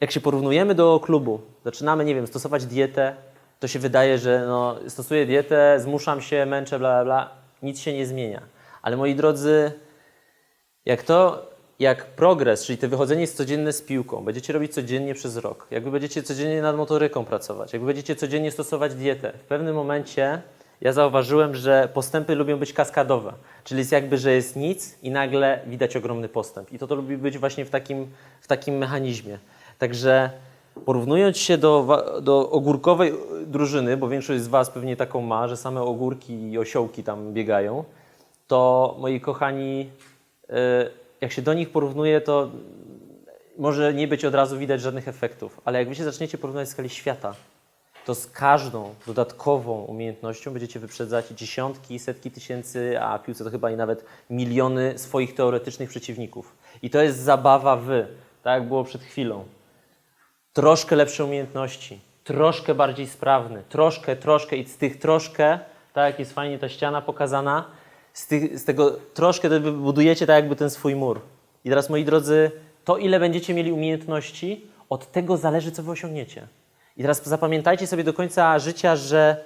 jak się porównujemy do klubu, zaczynamy, nie wiem, stosować dietę, to się wydaje, że no, stosuję dietę, zmuszam się, męczę, bla, bla, bla, nic się nie zmienia. Ale moi drodzy, jak to, jak progres, czyli to wychodzenie jest codzienne z piłką, będziecie robić codziennie przez rok, jakby będziecie codziennie nad motoryką pracować, jakby będziecie codziennie stosować dietę, w pewnym momencie ja zauważyłem, że postępy lubią być kaskadowe, czyli jest jakby, że jest nic i nagle widać ogromny postęp. I to to lubi być właśnie w takim, w takim mechanizmie. Także porównując się do, do ogórkowej drużyny, bo większość z Was pewnie taką ma, że same ogórki i osiołki tam biegają, to moi kochani, y, jak się do nich porównuje, to może nie być od razu widać żadnych efektów, ale jak wy się zaczniecie porównywać w skali świata, to z każdą dodatkową umiejętnością będziecie wyprzedzać dziesiątki, setki tysięcy, a piłce to chyba i nawet miliony swoich teoretycznych przeciwników. I to jest zabawa wy, tak jak było przed chwilą. Troszkę lepsze umiejętności, troszkę bardziej sprawny, troszkę, troszkę i z tych troszkę, tak jak jest fajnie ta ściana pokazana, z, tych, z tego troszkę budujecie tak jakby ten swój mur. I teraz moi drodzy, to ile będziecie mieli umiejętności, od tego zależy co wy osiągniecie. I teraz zapamiętajcie sobie do końca życia, że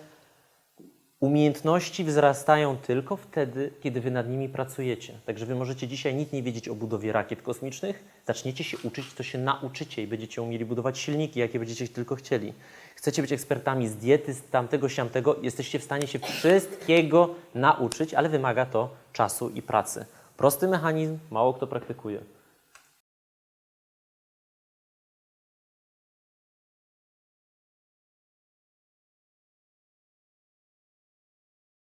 umiejętności wzrastają tylko wtedy, kiedy wy nad nimi pracujecie. Także wy możecie dzisiaj nic nie wiedzieć o budowie rakiet kosmicznych, zaczniecie się uczyć, to się nauczycie i będziecie umieli budować silniki, jakie będziecie tylko chcieli. Chcecie być ekspertami z diety, z tamtego, siamtego, jesteście w stanie się wszystkiego nauczyć, ale wymaga to czasu i pracy. Prosty mechanizm, mało kto praktykuje.